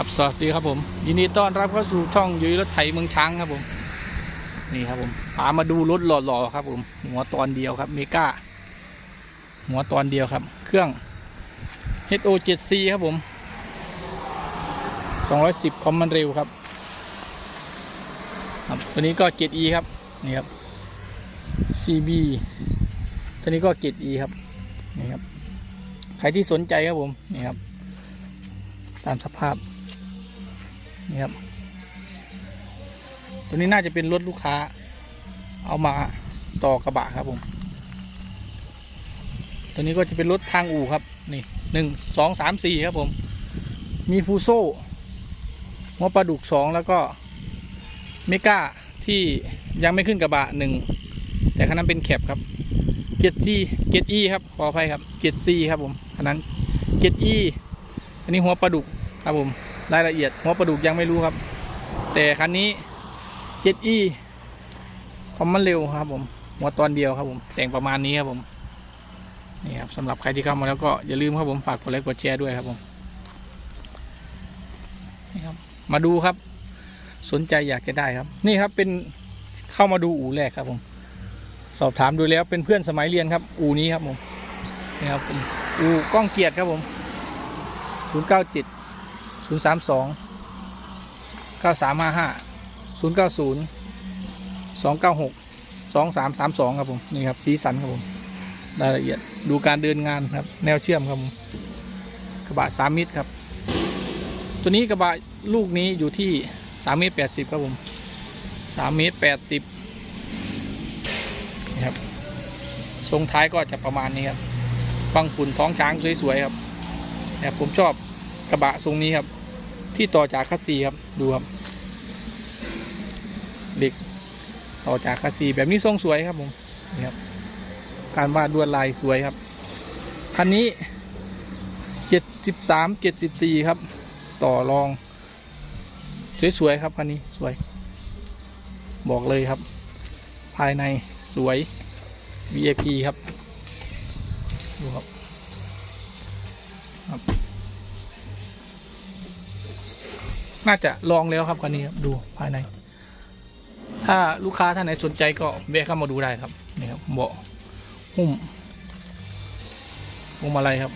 ครับสวัสดีครับผม ยินดีต้อนรับเข้าสู่ช่องยุ้ยรถไถเมืองช้างครับผม นี่ครับผมพามาดูรถหล่อๆครับ ผม หัวตอนเดียวครับ เมกาหัวตอนเดียวครับ เครื่อง HO 7C ครับผม 210 คอมมันเร็วครับครับตัวนี้ก็ 7E ครับ นี่ครับ CB ตัวนี้ก็ 7E ครับ นี่ครับ ใครที่สนใจครับผม นี่ครับ ตามสภาพ นี่ครับ ตัวนี้น่าจะเป็นรถลูกค้า เอามาต่อกระบะครับผม ตัวนี้ก็จะเป็นรถทางอู่ครับ นี่หนึ่งสองสามสี่ครับผม มีฟูโซ่หัวปลาดุกสองแล้วก็เมกาที่ยังไม่ขึ้นกระบะหนึ่งแต่คันนั้นเป็นแคปครับเกียร์ซีเกียร์อีครับขออภัยครับเกียร์ซีครับผมคันนั้นเกียร์อีอันนี้หัวปลาดุกครับผม รายละเอียดหัวปลาดุกยังไม่รู้ครับ แต่คันนี้เจ็ดอีคอมมันเร็วครับ ผมหัวตอนเดียวครับผม แต่งประมาณนี้ครับผมนี่ครับสำหรับใครที่เข้ามาแล้วก็อย่าลืมครับผมฝากกดไลค์กดแชร์ด้วยครับผมนี่ครับ มาดูครับ สนใจอยากจะได้ครับ นี่ครับเป็นเข้ามาดูอู่แรกครับผม สอบถามดูแล้วเป็นเพื่อนสมัยเรียนครับ อู่นี้ครับผมนี่ครับอู่ก้องเกียรติครับผมศูนย์เก้าเจ็ด ศูนย์สามสองเก้าสามห้าห้าศูนย์เก้าศูนย์สองเก้าหกสองสามสามสองครับผมนี่ครับสีสันครับผมรายละเอียดดูการเดินงานครับ แนวเชื่อมครับผมกระบะสามมิตรครับ ตัวนี้กระบะลูกนี้อยู่ที่สามเมตรแปดสิบครับผมสามเมตรแปดสิบนี่ครับทรงท้ายก็จะประมาณนี้ครับฟังฝุ่นท้องช้างสวยๆครับเนี่ยผมชอบกระบะทรงนี้ครับ ที่ต่อจากคัสซีครับดูครับเด็กต่อจากคัสซีแบบนี้ทรงสวยครับผมนี่ครับการวาดลวดลายสวยครับ คันนี้เจ็ดสิบสามเจ็ดสิบสี่ครับ ต่อรอง สวยๆครับคันนี้สวย บอกเลยครับ ภายในสวย VIP ครับ ดูครับ น่าจะลองแล้วครับคันนี้ครับดูภายใน ถ้าลูกค้าท่านไหนสนใจก็แวะเข้ามาดูได้ครับนี่ครับเบาะหุ้มพวงมาลัยครับ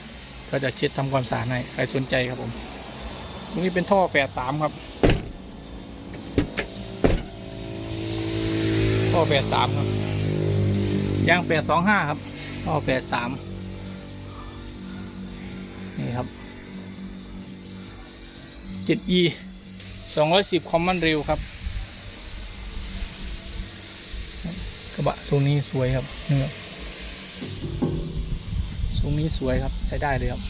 ก็จะเช็ดทำความสะอาดให้ใครสนใจครับผมตรงนี้เป็นท่อแปดสามครับ ท่อแปดสามครับยางแปดสองห้าครับ ท่อแปดสามนี่ครับ 7e 210 คอมมอนเร็วครับ กระบะทรงนี้สวยครับนี่ครับทรงนี้สวยครับใช้ได้เลยครับ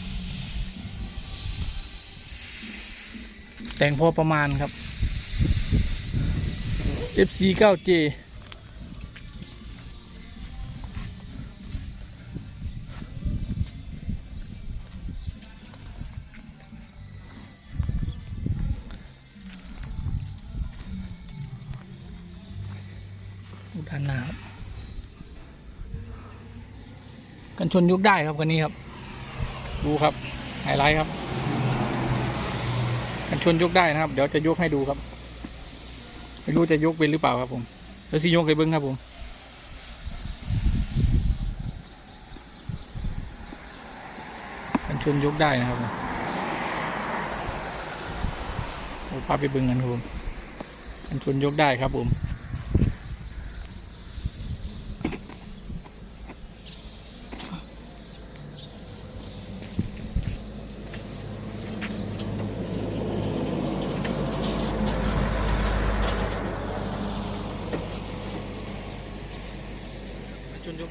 แต่งพอประมาณครับ FC 9J ดูด้านหน้าครับกันชนยุกได้ครับคันนี้ครับ ดูครับไฮไลท์ครับ กันชนยุกได้นะครับ เดี๋ยวจะยกให้ดูครับไม่รู้จะยกเป็นหรือเปล่าครับผมแล้วสิยกให้เบิ้งครับผมกันชนยกได้นะครับผมโอ้พาไปเบิ้งกันครับผมกันชนยกได้ครับผม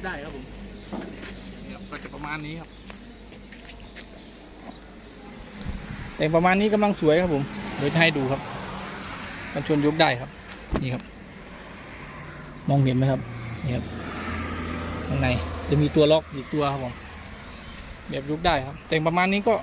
ได้ครับผมนี่ครับก็จะประมาณนี้ครับ แต่งประมาณนี้กำลังสวยครับผมเดี๋ยวจะให้ดูครับกันชนยกได้ครับ นี่ครับ มองเห็นไหมครับนี่ครับข้างในจะมีตัวล็อกอีกตัวครับผมแบบยกได้ครับ แต่งประมาณนี้ก็